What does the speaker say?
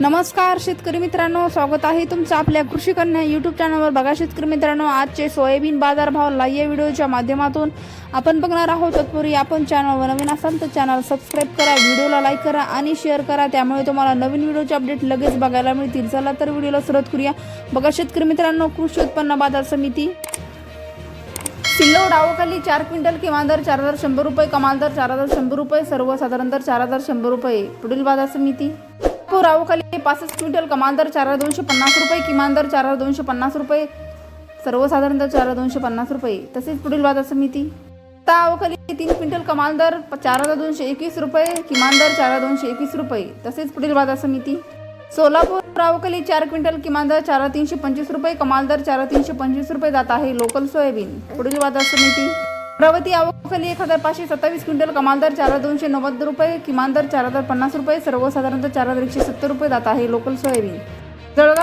नमस्कार शेतकरी मित्रांनो. स्वागत आहे तुमचं आपल्या कृषी कन्या यूट्यूब चॅनलवर बघा शेतकरी मित्रांनो आजचे सोयाबीन बाजारभाव लाईव्ह व्हिडिओच्या माध्यमातून आपण बघणार आहोत तत्पूर्वी आपण चॅनलवर नवीन असाल तर चॅनल सबस्क्राईब करा व्हिडिओला लाईक करा आणि शेअर करा. त्यामुळे तुम्हाला नवीन व्हिडिओचे अपडेट लगेच बघायला मिळतील. चला तर व्हिडिओला सुरुवात करूया. बघा शेतकरी मित्रांनो कृषी उत्पन्न बाजार समिती. सिल्लोड आवकाली चार क्विंटल किमान दर चार हजार शंभर रुपये कमाल दर चार हजार शंभर रुपये सर्वसाधारण दर चार हजार शंभर रुपये. पुढील बाजार समिती. नागपूर आवकाली पासष्ट क्विंटल कमाल दर चार हजार दोनशे पन्नास रुपये किमान दर चार हजार दोनशे पन्नास रुपये? सर्वसाधारण दर चार हजार दोनशे पन्नास रुपये. तसेच पुढील बाजार समिती आता अवकाली तीन क्विंटल कमाल दर चार हजार दोनशे एकवीस रुपये किमान दर चार हजार दोनशे एकवीस रुपये? तसेच पुढील बाजार समिती सोलापूर अवकाली चार क्विंटल किमान दर चार हजार तीनशे पंचवीस रुपये कमाल दर चार हजार तीनशे पंचवीस रुपये जात आहे लोकल सोयाबीन? पुढील बाजार समिती अमरावती अवकाली एक हजार पाचशे सत्तावीस क्विंटल कमाल दर चार हजार दोनशे नव्वद रुपये किमान दर चार हजार पन्नास रुपये सर्वसाधारणतः चार हजार एकशे सत्तर रुपये जात आहे लोकल सोयाबीन. जळगाव